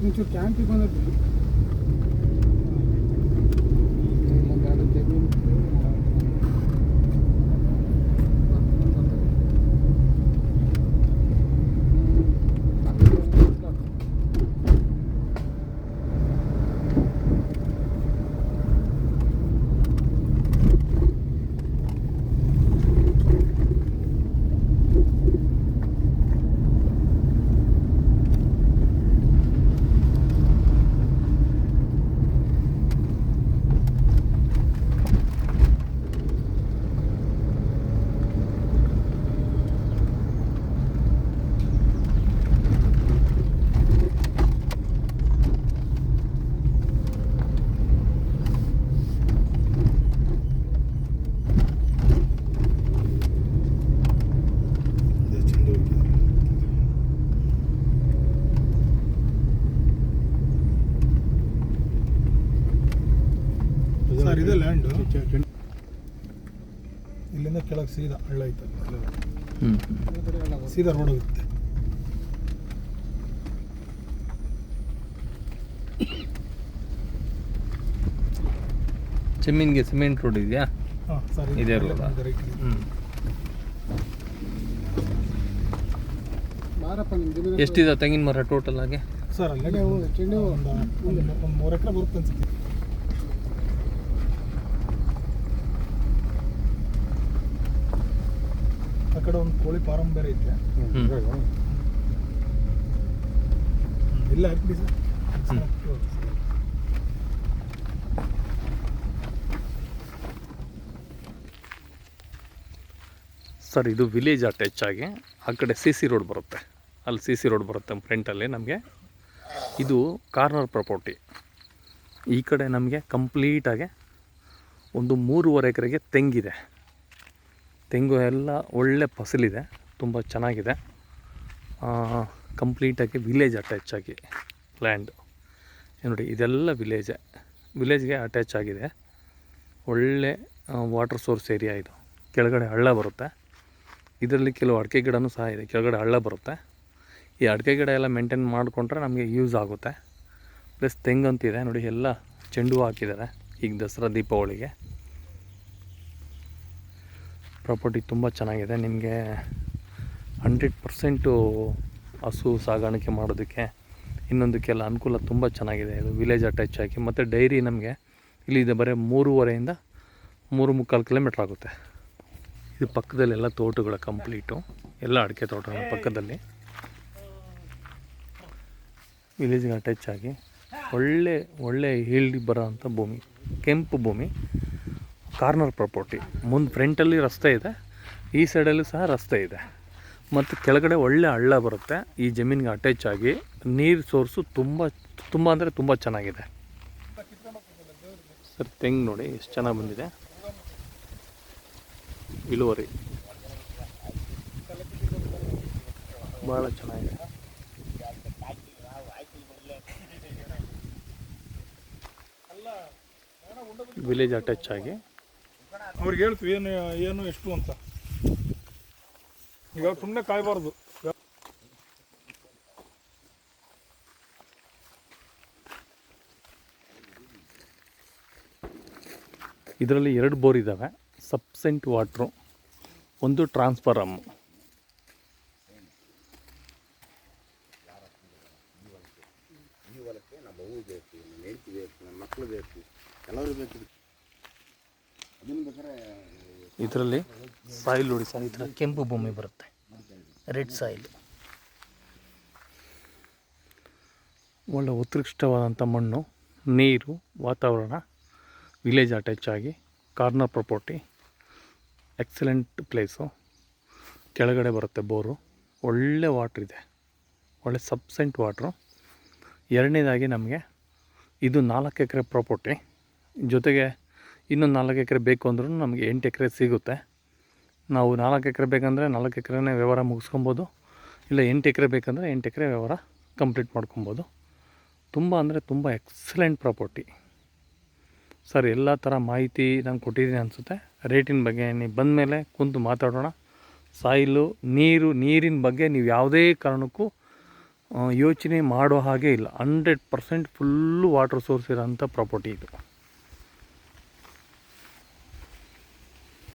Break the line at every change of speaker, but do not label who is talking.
ಒಂಚೂರು ಕ್ಯಾಂಪಿಗೆ ಬಂದಿದ್ವಿ
Sir ಇದೆ ಲ್ಯಾಂಡು ಇಲ್ಲಿಂದ ಕೆಳಗೆ ಸೀದಾ ಹಳ್ಳ ಐತೆ.
ಹ್ಞೂ
ಸೀದಾ ರೋಡ್ ಹೋಗುತ್ತೆ.
ಚೆಮ್ಮಿನ್ಗೆ ಸಿಮೆಂಟ್ ರೋಡ್ ಇದೆಯಾ?
ಹಾಂ ಸರಿ
ಇದೇ
ರೋಡ್
ಎಷ್ಟಿದೆ ತೆಂಗಿನ ಮರ ಟೋಟಲ್ ಆಗಿ?
ಸರ್ ಮೂರು ಎಕರೆ ಬರುತ್ತೆ ಅನ್ಸುತ್ತೆ. ಕಡೆ ಒಂದು ಕೋಳಿ ಫಾರಂ ಬೇರೆ ಐತೆ. ಇಲ್ಲ ಹಾಕ್ಬಿಡಿ ಸರ್.
ಸರ್ ಇದು ವಿಲೇಜ್ ಅಟ್ಯಾಚ್ ಆಗಿ ಆ ಕಡೆ ಸಿ ಸಿ ರೋಡ್ ಬರುತ್ತೆ. ಅಲ್ಲಿ ಸಿ ಸಿ ರೋಡ್ ಬರುತ್ತೆ ಫ್ರೆಂಟಲ್ಲಿ ನಮಗೆ. ಇದು ಕಾರ್ನರ್ ಪ್ರಾಪರ್ಟಿ. ಈ ಕಡೆ ನಮಗೆ ಕಂಪ್ಲೀಟಾಗಿ ಒಂದು ಮೂರುವರೆ ಎಕರೆಗೆ ತೆಂಗಿದೆ. ತೆಂಗು ಎಲ್ಲ ಒಳ್ಳೆ ಫಸಲಿದೆ, ತುಂಬ ಚೆನ್ನಾಗಿದೆ. ಕಂಪ್ಲೀಟಾಗಿ ವಿಲೇಜ್ ಅಟ್ಯಾಚ್ ಆಗಿ ಲ್ಯಾಂಡ್ ನೋಡಿ, ಇದೆಲ್ಲ ವಿಲೇಜೇ ವಿಲೇಜ್ಗೆ ಅಟ್ಯಾಚ್ ಆಗಿದೆ. ಒಳ್ಳೆ ವಾಟರ್ ಸೋರ್ಸ್ ಏರಿಯಾ ಇದು. ಕೆಳಗಡೆ ಹಳ್ಳ ಬರುತ್ತೆ. ಇದರಲ್ಲಿ ಕೆಲವು ಅಡಿಕೆ ಗಿಡನೂ ಸಹ ಇದೆ. ಕೆಳಗಡೆ ಹಳ್ಳ ಬರುತ್ತೆ. ಈ ಅಡಿಕೆ ಗಿಡ ಎಲ್ಲ ಮೇಂಟೈನ್ ಮಾಡಿಕೊಂಡ್ರೆ ನಮಗೆ ಯೂಸ್ ಆಗುತ್ತೆ. ಪ್ಲಸ್ ತೆಂಗಂತಿದೆ. ನೋಡಿ, ಎಲ್ಲ ಚೆಂಡು ಹಾಕಿದ್ದಾರೆ. ಈಗ ದಸರಾ ದೀಪಾವಳಿಗೆ. ಪ್ರಾಪರ್ಟಿ ತುಂಬ ಚೆನ್ನಾಗಿದೆ. ನಿಮಗೆ ಹಂಡ್ರೆಡ್ ಪರ್ಸೆಂಟು ಹಸು ಸಾಗಾಣಿಕೆ ಮಾಡೋದಕ್ಕೆ ಇನ್ನೊಂದಕ್ಕೆಲ್ಲ ಅನುಕೂಲ ತುಂಬ ಚೆನ್ನಾಗಿದೆ. ಇದು ವಿಲೇಜ್ ಅಟ್ಯಾಚ್ ಆಗಿ ಮತ್ತು ಡೈರಿ ನಮಗೆ ಇಲ್ಲಿದೆ ಬರೀ ಮೂರುವರೆಯಿಂದ ಮೂರು ಮುಕ್ಕಾಲು ಕಿಲೋಮೀಟ್ರ್ ಆಗುತ್ತೆ. ಇದು ಪಕ್ಕದಲ್ಲೆಲ್ಲ ತೋಟಗಳ ಕಂಪ್ಲೀಟು. ಎಲ್ಲ ಅಡಿಕೆ ತೋಟಗಳ ಪಕ್ಕದಲ್ಲಿ. ವಿಲೇಜ್ಗೆ ಅಟ್ಯಾಚ್ ಆಗಿ ಒಳ್ಳೆ ಒಳ್ಳೆ ಹೀಲ್ಡ್ ಬರೋ ಅಂಥ ಭೂಮಿ, ಕೆಂಪು ಭೂಮಿ. Corner property. ಮುಂದೆ ಫ್ರಂಟಲ್ಲಿ ರಸ್ತೆ ಇದೆ, ಈ ಸೈಡಲ್ಲೂ ಸಹ ರಸ್ತೆ ಇದೆ. ಮತ್ತು ಕೆಳಗಡೆ ಒಳ್ಳೆ ಹಳ್ಳ ಬರುತ್ತೆ, ಈ ಜಮೀನಿಗೆ ಅಟ್ಯಾಚ್ ಆಗಿ ನೀರು ಸೋರ್ಸು ತುಂಬ ತುಂಬ ಅಂದರೆ ತುಂಬ ಚೆನ್ನಾಗಿದೆ. ಸರ್, ತೆಂಗು ನೋಡಿ, ಎಷ್ಟು ಚೆನ್ನಾಗಿ ಬಂದಿದೆ. ಇಳುವರಿ. ಭಾಳ ಚೆನ್ನಾಗಿದೆ. ವಿಲೇಜ್ ಅಟ್ಯಾಚ್ ಆಗಿ.
ಅವ್ರಿಗೆ ಹೇಳ್ತೀವಿ ಏನು ಏನು ಎಷ್ಟು ಅಂತ. ಈಗ ಸುಮ್ಮನೆ ಕಾಯಬಾರ್ದು.
ಇದರಲ್ಲಿ ಎರಡು ಬೋರ್ ಇದ್ದಾವೆ ಸಬ್ಸೆಂಟ್ ವಾಟ್ರು ಒಂದು ಟ್ರಾನ್ಸ್ಫಾರಮ್ಮು
ನಮ್ಮ ಹೂ ಬೇಕು ನಮ್ಮ ಹೆಂಡತಿ ಬೇಕು ನನ್ನ ಮಕ್ಕಳು ಬೇಕು ಎಲ್ಲರೂ ಬೇಕು.
ಇದರಲ್ಲಿ ಸಾಯಿಲ್ ನೋಡಿ ಸರ್. ಈ ಥರ ಕೆಂಪು ಭೂಮಿ ಬರುತ್ತೆ. ರೆಡ್ ಸಾಯಿಲ್ ಒಳ್ಳೆ ಉತ್ಕೃಷ್ಟವಾದಂಥ ಮಣ್ಣು ನೀರು ವಾತಾವರಣ ವಿಲೇಜ್ ಅಟ್ಯಾಚ್ ಆಗಿ ಕಾರ್ನರ್ ಪ್ರಾಪರ್ಟಿ ಎಕ್ಸಲೆಂಟ್ ಪ್ಲೇಸು ಕೆಳಗಡೆ ಬರುತ್ತೆ ಬೋರು. ಒಳ್ಳೆ ವಾಟ್ರ್ ಇದೆ. ಒಳ್ಳೆ ಸಬ್ಸೆಂಟ್ ವಾಟ್ರು ಎರಡನೇದಾಗಿ ನಮಗೆ ಇದು ನಾಲ್ಕು ಎಕರೆ ಪ್ರಾಪರ್ಟಿ ಜೊತೆಗೆ ಇನ್ನೊಂದು ನಾಲ್ಕು ಎಕರೆ ಬೇಕು ಅಂದ್ರೂ ನಮಗೆ ಎಂಟು ಎಕರೆ ಸಿಗುತ್ತೆ. ನಾವು ನಾಲ್ಕು ಎಕರೆ ಬೇಕಂದರೆ ನಾಲ್ಕು ಎಕರೆನೇ ವ್ಯವಹಾರ ಮುಗಿಸ್ಕೊಬೋದು. ಇಲ್ಲ, ಎಂಟು ಎಕರೆ ಬೇಕಂದರೆ ಎಂಟು ಎಕರೆ ವ್ಯವಹಾರ ಕಂಪ್ಲೀಟ್ ಮಾಡ್ಕೊಬೋದು. ತುಂಬ ಅಂದರೆ ತುಂಬ ಎಕ್ಸಲೆಂಟ್ ಪ್ರಾಪರ್ಟಿ. ಸರ್, ಎಲ್ಲ ಥರ ಮಾಹಿತಿ ನಾನು ಕೊಟ್ಟಿದ್ದೀನಿ ಅನಿಸುತ್ತೆ. ರೇಟಿನ ಬಗ್ಗೆ ನೀವು ಬಂದ ಮೇಲೆ ಕುಂತು ಮಾತಾಡೋಣ. ಸಾಯಿಲು, ನೀರು, ನೀರಿನ ಬಗ್ಗೆ ನೀವು ಯಾವುದೇ ಕಾರಣಕ್ಕೂ ಯೋಚನೆ ಮಾಡೋ ಹಾಗೆ ಇಲ್ಲ. Hundred percent full water source ಇರೋಂಥ ಪ್ರಾಪರ್ಟಿ ಇದು.